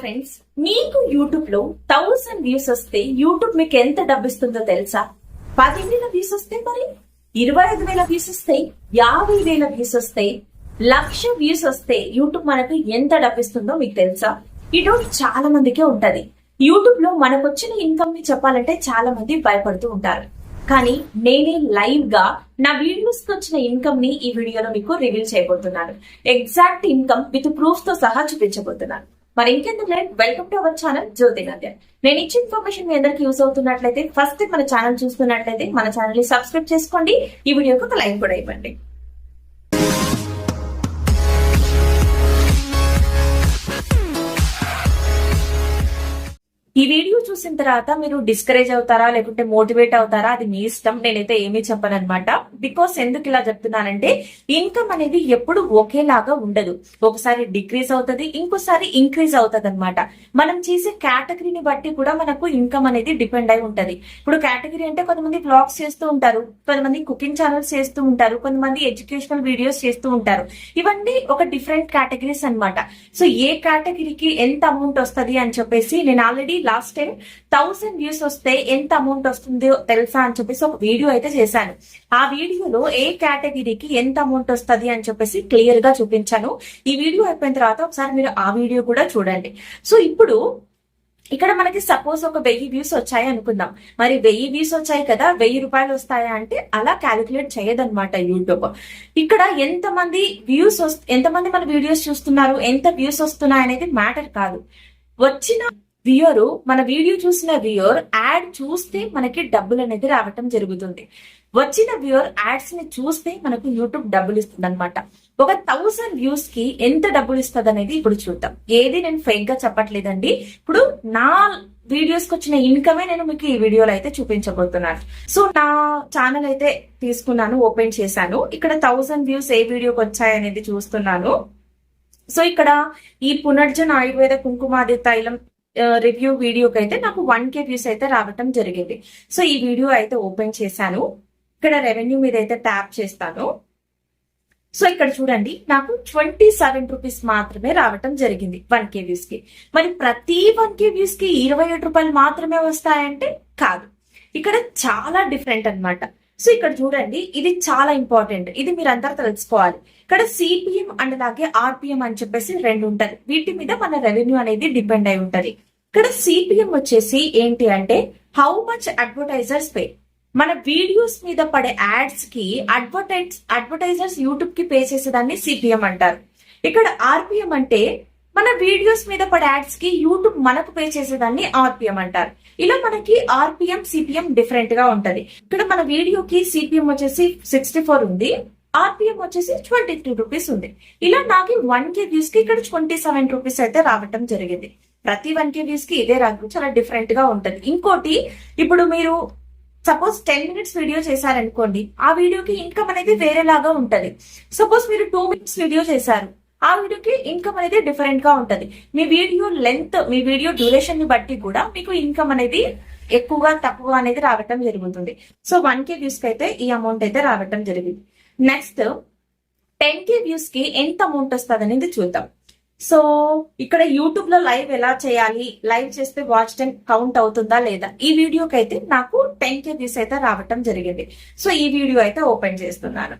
Friends మీకు యూట్యూబ్లో thousand views వస్తే యూట్యూబ్ మీకు ఎంత డబ్బిస్తుందో తెలుసా? పదివేల వ్యూస్ వస్తే మరి? ఇరవై ఐదు వేల వ్యూస్ వస్తాయి యాభై వేల వ్యూస్ వస్తాయి లక్ష వ్యూస్ వస్తే యూట్యూబ్ మనకు ఎంత డబ్బిస్తుందో మీకు తెలుసా? ఈ డౌట్ చాలా మందికే ఉంటది. యూట్యూబ్లో మనకు వచ్చిన ఇన్కమ్ని చెప్పాలంటే చాలా మంది భయపడుతూ ఉంటారు. కానీ నేనే లైవ్గా నా వీడియోస్కి వచ్చిన ఇన్కమ్ని ఈ వీడియోలో మీకు రివీల్ చేయబోతున్నాను. ఎగ్జాక్ట్ ఇన్కమ్ విత్ ప్రూఫ్తో సహా చూపించబోతున్నాను. మరి ఇంకెందుకు లేదు welcome to our channel Jyothi నద్య నేను ఇచ్చిన ఇన్ఫర్మేషన్ మీ అందరికి యూస్ అవుతున్నట్లయితే ఫస్ట్ మన ఛానల్ చూస్తున్నట్లయితే మన ఛానల్ని సబ్స్క్రైబ్ చేసుకోండి. ఈ వీడియోకి ఒక లైక్ కూడా ఇవ్వండి. ఈ వీడియో చూసిన తర్వాత మీరు డిస్కరేజ్ అవుతారా లేకుంటే మోటివేట్ అవుతారా? అది మీ ఇష్టం. నేనైతే ఏమీ చెప్పను అనమాట బికాస్ ఎందుకు ఇలా చెప్తున్నానంటే ఇన్కమ్ అనేది ఎప్పుడు ఒకేలాగా ఉండదు. ఒకసారి డిక్రీజ్ అవుతుంది ఇంకోసారి ఇంక్రీజ్ అవుతుంది అనమాట మనం చేసే కేటగిరీని బట్టి కూడా మనకు ఇన్కమ్ అనేది డిపెండ్ అయి ఉంటది. ఇప్పుడు కేటగిరీ అంటే కొంతమంది బ్లాగ్స్ చేస్తూ ఉంటారు కొంతమంది కుకింగ్ ఛానల్స్ చేస్తూ ఉంటారు కొంతమంది ఎడ్యుకేషనల్ వీడియోస్ చేస్తూ ఉంటారు. ఇవన్నీ ఒక డిఫరెంట్ కేటగిరీస్ అన్నమాట. సో ఏ కేటగిరీకి ఎంత అమౌంట్ వస్తది అని చెప్పేసి నేను already last time thousand views వస్తే ఎంత అమౌంట్ వస్తుందో తెలుసా అని చెప్పేసి ఒక వీడియో అయితే చేశాను. ఆ వీడియోలో ఏ కేటగిరీకి ఎంత అమౌంట్ వస్తుంది అని చెప్పేసి క్లియర్గా చూపించాను. ఈ వీడియో అయిపోయిన తర్వాత ఒకసారి మీరు ఆ వీడియో కూడా చూడండి. సో ఇప్పుడు ఇక్కడ మనకి సపోజ్ ఒక వెయ్యి వ్యూస్ వచ్చాయి అనుకుందాం. మరి వెయ్యి వ్యూస్ వచ్చాయి కదా వెయ్యి రూపాయలు వస్తాయా అంటే అలా క్యాలిక్యులేట్ చేయదనమాట యూట్యూబ్. ఇక్కడ ఎంతమంది వ్యూస్ ఎంతమంది మన వీడియోస్ చూస్తున్నారు ఎంత వ్యూస్ వస్తున్నాయి అనేది మ్యాటర్ కాదు. వచ్చిన వ్యూయర్ మన వీడియో చూసిన వ్యూయర్ యాడ్ చూస్తే మనకి డబ్బులు అనేది రావటం జరుగుతుంది. వచ్చిన వ్యూయర్ యాడ్స్ని చూస్తే మనకు యూట్యూబ్ డబ్బులు ఇస్తుంది అనమాట ఒక థౌసండ్ వ్యూస్కి ఎంత డబ్బులు ఇస్తుంది అనేది ఇప్పుడు చూద్దాం. ఏది నేను ఫేక్గా చెప్పట్లేదండి. ఇప్పుడు నా వీడియోస్కి వచ్చిన ఇన్కమే నేను మీకు ఈ వీడియోలో అయితే చూపించబోతున్నాను. సో నా ఛానల్ అయితే తీసుకున్నాను ఓపెన్ చేశాను. ఇక్కడ థౌసండ్ వ్యూస్ ఏ వీడియోకి వచ్చాయనేది చూస్తున్నాను. సో ఇక్కడ ఈ పునర్జన్ ఆయుర్వేద కుంకుమాది తైలం రివ్యూ వీడియోకి అయితే నాకు వన్ కే వ్యూస్ అయితే రావటం జరిగింది. సో ఈ వీడియో అయితే ఓపెన్ చేశాను. ఇక్కడ రెవెన్యూ మీద అయితే ట్యాప్ చేస్తాను. సో ఇక్కడ చూడండి నాకు ట్వంటీ సెవెన్ రూపీస్ మాత్రమే రావటం జరిగింది వన్ కే వ్యూస్కి. మరి ప్రతి వన్ కే వ్యూస్కి ఇరవై ఏడు రూపాయలు మాత్రమే వస్తాయంటే కాదు. ఇక్కడ చాలా డిఫరెంట్ అనమాట సో ఇక్కడ చూడండి ఇది చాలా ఇంపార్టెంట్. ఇది మీరు అందరు తెలుసుకోవాలి. ఇక్కడ సిపిఎం అండ్ అలాగే ఆర్పిఎం అని చెప్పేసి రెండు ఉంటది. వీటి మీద మన రెవెన్యూ అనేది డిపెండ్ అయి ఉంటది. ఇక్కడ సిపిఎం వచ్చేసి ఏంటి అంటే హౌ మచ్ అడ్వర్టైజర్స్ పే మన వీడియోస్ మీద పడే యాడ్స్కి అడ్వర్టైజ్ అడ్వర్టైజర్స్ యూట్యూబ్కి పే చేసేదాన్ని సిపిఎం అంటారు. ఇక్కడ ఆర్పిఎం అంటే మన వీడియోస్ మీద పడే యాడ్స్కి యూట్యూబ్ మనకు పే చేసేదాన్ని ఆర్పిఎం అంటారు. ఇలా మనకి ఆర్పిఎం సిపిఎం డిఫరెంట్గా ఉంటది. ఇక్కడ మన వీడియోకి సిపిఎం వచ్చేసి సిక్స్టీ ఫోర్ ఉంది. ఆర్పిఎం వచ్చేసి ట్వంటీ త్రీ రూపీస్ ఉంది. ఇలా నాకు వన్ కే వ్యూస్కి ఇక్కడ ట్వంటీ సెవెన్ రూపీస్ అయితే రావటం జరిగింది. ప్రతి వన్ కే వ్యూస్కి ఇదే రంగు చాలా డిఫరెంట్గా ఉంటది. ఇంకోటి ఇప్పుడు మీరు సపోజ్ టెన్ మినిట్స్ వీడియో చేశారనుకోండి ఆ వీడియోకి ఇన్కమ్ అనేది వేరేలాగా ఉంటది. సపోజ్ మీరు టూ మినిట్స్ వీడియో చేశారు. ఆ వీడియోకి ఇన్కమ్ అనేది డిఫరెంట్గా ఉంటది. మీ వీడియో లెంత్ మీ వీడియో డ్యూరేషన్ని బట్టి కూడా మీకు ఇన్కమ్ అనేది ఎక్కువగా తక్కువ అనేది రావటం జరుగుతుంది. సో వన్ కే వ్యూస్కి అయితే ఈ అమౌంట్ అయితే రావటం జరిగింది. నెక్స్ట్ టెన్ కే వ్యూస్కి ఎంత అమౌంట్ వస్తుంది అనేది చూద్దాం. సో ఇక్కడ యూట్యూబ్లో లైవ్ ఎలా చేయాలి? లైవ్ చేస్తే వాచ్ టైం కౌంట్ అవుతుందా లేదా? ఈ వీడియోకి అయితే నాకు టెన్ కే వ్యూస్ అయితే రావటం జరిగింది. సో ఈ వీడియో అయితే ఓపెన్ చేస్తున్నాను.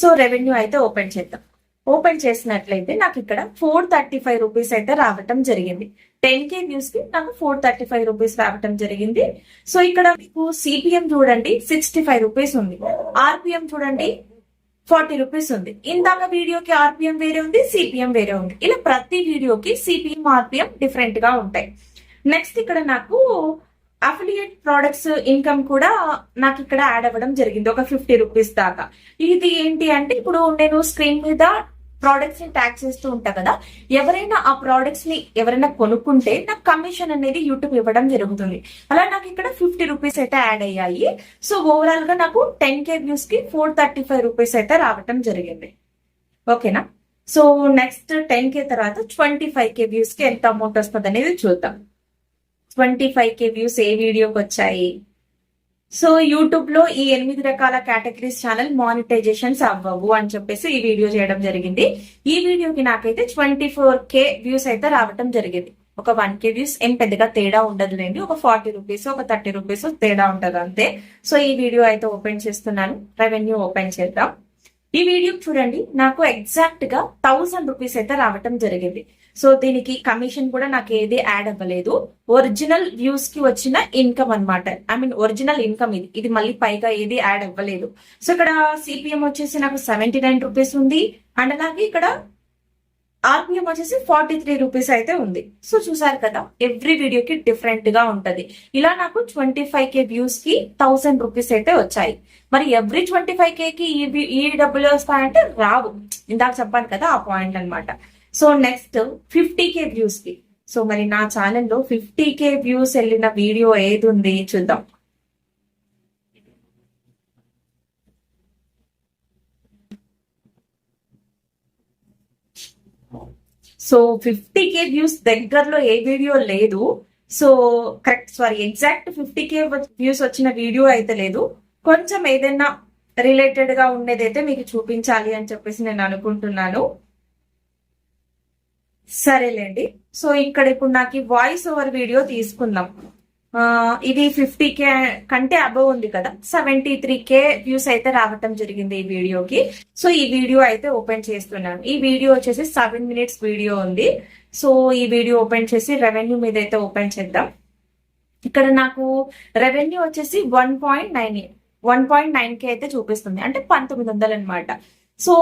సో రెవెన్యూ అయితే ఓపెన్ చేద్దాం. ఓపెన్ చేసినట్లయితే నాకు ఇక్కడ ఫోర్ థర్టీ ఫైవ్ రూపీస్ అయితే రావటం జరిగింది. టెన్ కే వ్యూస్కి నాకు ఫోర్ థర్టీ ఫైవ్ రూపీస్ రావటం జరిగింది. సో ఇక్కడ మీకు సిపిఎం చూడండి సిక్స్టీ ఫైవ్ రూపీస్ ఉంది. ఆర్పిఎం చూడండి ఫార్టీ రూపీస్ ఉంది. ఇందాక వీడియోకి ఆర్పిఎం వేరే ఉంది సిపిఎం వేరే ఉంది. ఇలా ప్రతి వీడియోకి సిపిఎం ఆర్పిఎం డిఫరెంట్గా ఉంటాయి. నెక్స్ట్ ఇక్కడ నాకు అఫిలియేట్ ప్రోడక్ట్స్ ఇన్కమ్ కూడా నాకు ఇక్కడ యాడ్ అవ్వడం జరిగింది. ఒక ఫిఫ్టీ రూపీస్ దాకా. ఇది ఏంటి అంటే ఇప్పుడు నేను స్క్రీన్ మీద ప్రోడక్ట్స్ని ట్యాగ్ చేస్తూ ఉంటా కదా ఎవరైనా ఆ ప్రోడక్ట్స్ని ఎవరైనా కొనుక్కుంటే నాకు కమిషన్ అనేది యూట్యూబ్ ఇవ్వడం జరుగుతుంది. అలా నాకు ఇక్కడ ఫిఫ్టీ రూపీస్ అయితే యాడ్ అయ్యాయి. సో ఓవరాల్గా నాకు టెన్ కే వ్యూస్కి ఫోర్ థర్టీ ఫైవ్ రూపీస్ అయితే రావటం జరిగింది. ఓకేనా సో నెక్స్ట్ టెన్ కే తర్వాత ట్వంటీ ఫైవ్ కే వ్యూస్కి ఎంత అమౌంట్ వస్తుంది అనేది చూద్దాం. ట్వంటీ ఫైవ్ కే వ్యూస్ ఏ వీడియోకి వచ్చాయి సో యూట్యూబ్లో ఈ ఎనిమిది రకాల కేటగిరీస్ ఛానల్ మానిటైజేషన్స్ అవ్వవు అని చెప్పేసి ఈ వీడియో చేయడం జరిగింది. ఈ వీడియోకి నాకైతే ట్వంటీ ఫోర్ కే వ్యూస్ అయితే రావటం జరిగింది. ఒక వన్ కే వ్యూస్ ఏం పెద్దగా తేడా ఉండదులేండి. ఒక ఫార్టీ రూపీస్ ఒక థర్టీ రూపీస్ తేడా ఉంటది అంతే. సో ఈ వీడియో అయితే ఓపెన్ చేస్తున్నాను. రెవెన్యూ ఓపెన్ చేద్దాం. ఈ వీడియో చూడండి నాకు ఎగ్జాక్ట్గా థౌసండ్ రూపీస్ అయితే రావటం జరిగింది. సో దీనికి కమిషన్ కూడా నాకు ఏది యాడ్ అవ్వలేదు. ఒరిజినల్ వ్యూస్కి వచ్చిన ఇన్కమ్ అన్నమాట. ఐ మీన్ ఒరిజినల్ ఇన్కమ్ ఇది. ఇది మళ్ళీ పైగా ఏది యాడ్ అవ్వలేదు. సో ఇక్కడ సిపిఎం వచ్చేసి నాకు సెవెంటీ నైన్ రూపీస్ ఉంది. అండ్ అలాగే ఇక్కడ ఆర్పిఎం వచ్చేసి ఫార్టీ త్రీ రూపీస్ అయితే ఉంది. సో చూసారు కదా ఎవ్రీ వీడియోకి డిఫరెంట్గా ఉంటది. ఇలా నాకు ట్వంటీ ఫైవ్ కే వ్యూస్కి థౌసండ్ రూపీస్ అయితే వచ్చాయి. మరి ఎవ్రీ ట్వంటీ ఫైవ్ కే కి ఈ ఈ డబ్బులు వస్తాయంటే రావు. ఇందాక చెప్పాను కదా ఆ పాయింట్ అనమాట సో నెక్స్ట్ ఫిఫ్టీ కే వ్యూస్కి. సో మరి నా ఛానల్లో ఫిఫ్టీ కే వ్యూస్ వెళ్ళిన వీడియో ఏది ఉంది చూద్దాం. సో ఫిఫ్టీ కే వ్యూస్ దగ్గరలో ఏ వీడియో లేదు. So correct sorry exact fifty K views వచ్చిన వీడియో అయితే లేదు. కొంచెం ఏదైనా రిలేటెడ్గా ఉండేదైతే మీకు చూపించాలి అని చెప్పేసి నేను అనుకుంటున్నాను. సరేలేండి. సో ఇక్కడ ఇప్పుడు నాకు వాయిస్ ఓవర్ వీడియో తీసుకుందాం. ఇది ఫిఫ్టీ కే కంటే అబవ్ ఉంది కదా. సెవెంటీ త్రీ కే వ్యూస్ అయితే రావటం జరిగింది ఈ వీడియోకి సో ఈ వీడియో అయితే ఓపెన్ చేస్తున్నాను. ఈ వీడియో వచ్చేసి సెవెన్ మినిట్స్ వీడియో ఉంది. సో ఈ వీడియో ఓపెన్ చేసి రెవెన్యూ మీద అయితే ఓపెన్ చేద్దాం. ఇక్కడ నాకు రెవెన్యూ వచ్చేసి one point nine one point nine K అయితే చూపిస్తుంది. అంటే పంతొమ్మిది వందలు అనమాట సో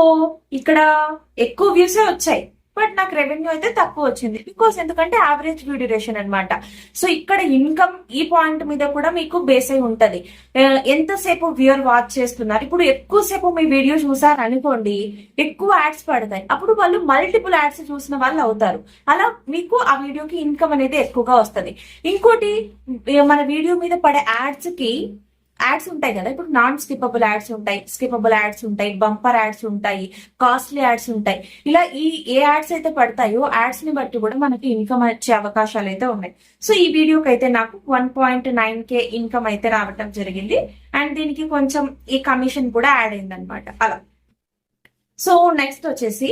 ఇక్కడ ఎక్కువ వ్యూసే వచ్చాయి. బట్ నాకు రెవెన్యూ అయితే తక్కువ వచ్చింది. బికాస్ ఎందుకంటే యావరేజ్ వ్యూ డ్యూరేషన్ అనమాట సో ఇక్కడ ఇన్కమ్ ఈ పాయింట్ మీద కూడా మీకు బేస్ అయి ఉంటది. ఎంతసేపు వ్యూయర్ వాచ్ చేస్తున్నారు? ఇప్పుడు ఎక్కువసేపు మీ వీడియో చూసారు అనుకోండి ఎక్కువ యాడ్స్ పడతాయి. అప్పుడు వాళ్ళు మల్టిపుల్ యాడ్స్ చూసిన వాళ్ళు అవుతారు. అలా మీకు ఆ వీడియోకి ఇన్కమ్ అనేది ఎక్కువగా వస్తుంది. ఇంకోటి మన వీడియో మీద పడే యాడ్స్కి యాడ్స్ ఉంటాయి కదా. ఇప్పుడు నాన్ స్కిపబుల్ యాడ్స్ ఉంటాయి స్కిపబుల్ యాడ్స్ ఉంటాయి బంపర్ యాడ్స్ ఉంటాయి కాస్ట్లీ యాడ్స్ ఉంటాయి. ఇలా ఈ ఏ యాడ్స్ అయితే పడతాయో యాడ్స్ని బట్టి కూడా మనకి ఇన్కమ్ వచ్చే అవకాశాలు అయితే ఉన్నాయి. సో ఈ వీడియోకి అయితే నాకు one point nine K income అయితే రావటం జరిగింది. అండ్ దీనికి కొంచెం ఈ కమిషన్ కూడా యాడ్ అయింది అనమాట అలా. సో నెక్స్ట్ వచ్చేసి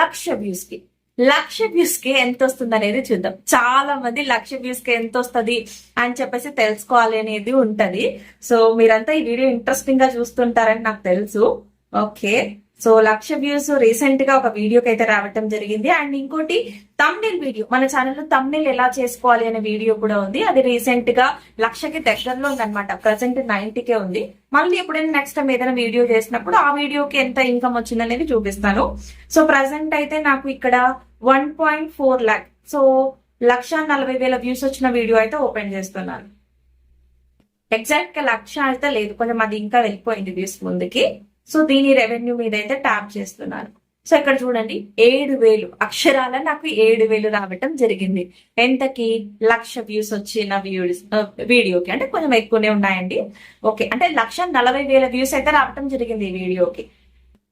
లక్ష వ్యూస్కి. లక్ష వ్యూస్కి ఎంత వస్తుంది అనేది చూద్దాం. చాలా మంది లక్ష వ్యూస్కి ఎంత వస్తుంది అని చెప్పేసి తెలుసుకోవాలి అనేది ఉంటది. సో మీరంతా ఈ వీడియో ఇంట్రెస్టింగ్గా చూస్తుంటారని నాకు తెలుసు. ఓకే. సో లక్ష వ్యూస్ రీసెంట్గా ఒక వీడియోకి అయితే రావటం జరిగింది. అండ్ ఇంకోటి తమ్నెల్ వీడియో మన ఛానల్లో తమ్నెల్ ఎలా చేసుకోవాలి అనే వీడియో కూడా ఉంది. అది రీసెంట్గా లక్షకి దగ్గరలో ఉందన్నమాట. ప్రజెంట్ నైన్టీకే ఉంది. మళ్ళీ ఎప్పుడైనా నెక్స్ట్ టైం ఏదైనా వీడియో చేసినప్పుడు ఆ వీడియోకి ఎంత ఇన్కమ్ వచ్చిందనేది చూపిస్తాను. సో ప్రజెంట్ అయితే నాకు ఇక్కడ one point four lakh so లక్ష నలభై వేల వ్యూస్ వచ్చిన వీడియో అయితే ఓపెన్ చేస్తున్నాను. ఎగ్జాక్ట్గా లక్ష అయితే లేదు. కొంచెం అది ఇంకా వెళ్ళిపోయింది వ్యూస్ ముందుకి. సో దీని రెవెన్యూ మీద అయితే ట్యాప్ చేస్తున్నారు. సో ఇక్కడ చూడండి ఏడు వేలు అక్షరాల నాకు ఏడు వేలు రావటం జరిగింది. ఎంతకి? లక్ష వ్యూస్ వచ్చిన వ్యూస్ వీడియోకి అంటే కొంచెం ఎక్కువనే ఉన్నాయండి. ఓకే అంటే లక్ష నలభై వేల వ్యూస్ అయితే రావటం జరిగింది ఈ వీడియోకి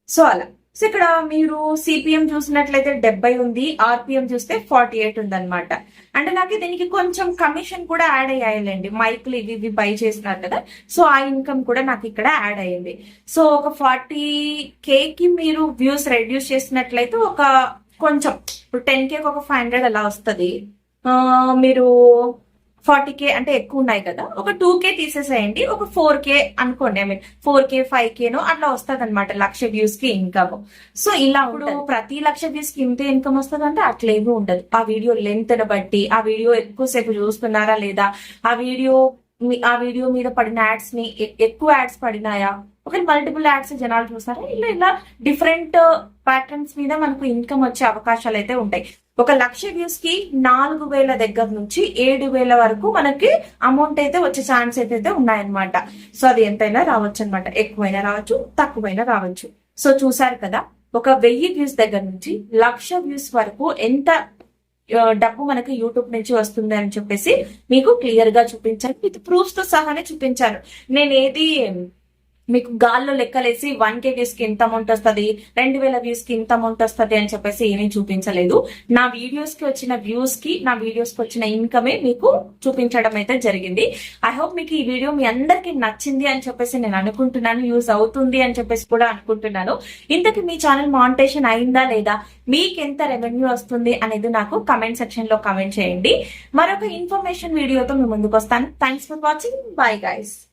సో అలా. సో ఇక్కడ మీరు సిపిఎం చూసినట్లయితే డెబ్బై ఉంది ఆర్పిఎం చూస్తే ఫార్టీ ఎయిట్ ఉందన్నమాట. అంటే నాకు దీనికి కొంచెం కమిషన్ కూడా యాడ్ అయ్యాయిలేండి. మైక్లు ఇవి ఇవి బై చేసినారు కదా సో ఆ ఇన్కమ్ కూడా నాకు ఇక్కడ యాడ్ అయ్యింది. సో ఒక ఫార్టీ కేకి మీరు వ్యూస్ రెడ్యూస్ చేసినట్లయితే ఒక కొంచెం ఇప్పుడు టెన్ కేకి ఒక ఫైవ్ హండ్రెడ్ అలా వస్తుంది. మీరు ఫార్టీ కే అంటే ఎక్కువ ఉన్నాయి కదా ఒక టూ కే తీసేసేయండి ఒక ఫోర్ కే అనుకోండి I mean four K five కేనో అట్లా వస్తుంది అనమాట లక్ష వ్యూస్కి ఇన్కమ్ సో ఇలా ఇప్పుడు ప్రతి లక్ష వ్యూస్కి ఇంత ఇన్కమ్ వస్తుంది అంటే అట్లేమీ ఉండదు. ఆ వీడియో లెంత్ బట్టి ఆ వీడియో ఎక్కువసేపు చూస్తున్నారా లేదా ఆ వీడియో ఆ వీడియో మీద పడిన యాడ్స్ని ఎక్కువ యాడ్స్ పడినాయా? ఒక మల్టిపుల్ యాడ్స్ జనాలు చూసారా ఇలా ఇలా డిఫరెంట్ ప్యాటర్న్స్ మీద మనకు ఇన్కమ్ వచ్చే అవకాశాలు అయితే ఉంటాయి. ఒక లక్ష వ్యూస్కి నాలుగు వేల దగ్గర నుంచి ఏడు వేల వరకు మనకి అమౌంట్ అయితే వచ్చే ఛాన్స్ అయితే ఉన్నాయన్నమాట. సో అది ఎంతైనా రావచ్చు అనమాట ఎక్కువైనా రావచ్చు తక్కువైనా రావచ్చు. సో చూసారు కదా ఒక వెయ్యి వ్యూస్ దగ్గర నుంచి లక్ష వ్యూస్ వరకు ఎంత డబ్బు మనకి యూట్యూబ్ నుంచి వస్తుంది అని చెప్పేసి మీకు క్లియర్గా చూపించాను విత్ ప్రూఫ్స్తో సహానే చూపించాను నేను ఏది మీకు గాల్లో లెక్కలేసి వన్ కే వ్యూస్కి ఇంత అమౌంట్ వస్తుంది? రెండు వేల వ్యూస్కి ఇంత అమౌంట్ వస్తుంది అని చెప్పేసి ఏమీ చూపించలేదు. నా వీడియోస్కి వచ్చిన వ్యూస్కి నా వీడియోస్కి వచ్చిన ఇన్కమే మీకు చూపించడం అయితే జరిగింది. ఐ హోప్ మీకు ఈ వీడియో మీ అందరికి నచ్చింది అని చెప్పేసి నేను అనుకుంటున్నాను. యూజ్ అవుతుంది అని చెప్పేసి కూడా అనుకుంటున్నాను. ఇంతకు మీ ఛానల్ మానిటేషన్ అయిందా లేదా? మీకు ఎంత రెవెన్యూ వస్తుంది అనేది నాకు కమెంట్ సెక్షన్లో కమెంట్ చేయండి. మరొక ఇన్ఫర్మేషన్ వీడియోతో మీ ముందుకు వస్తాను. Thanks for watching bye guys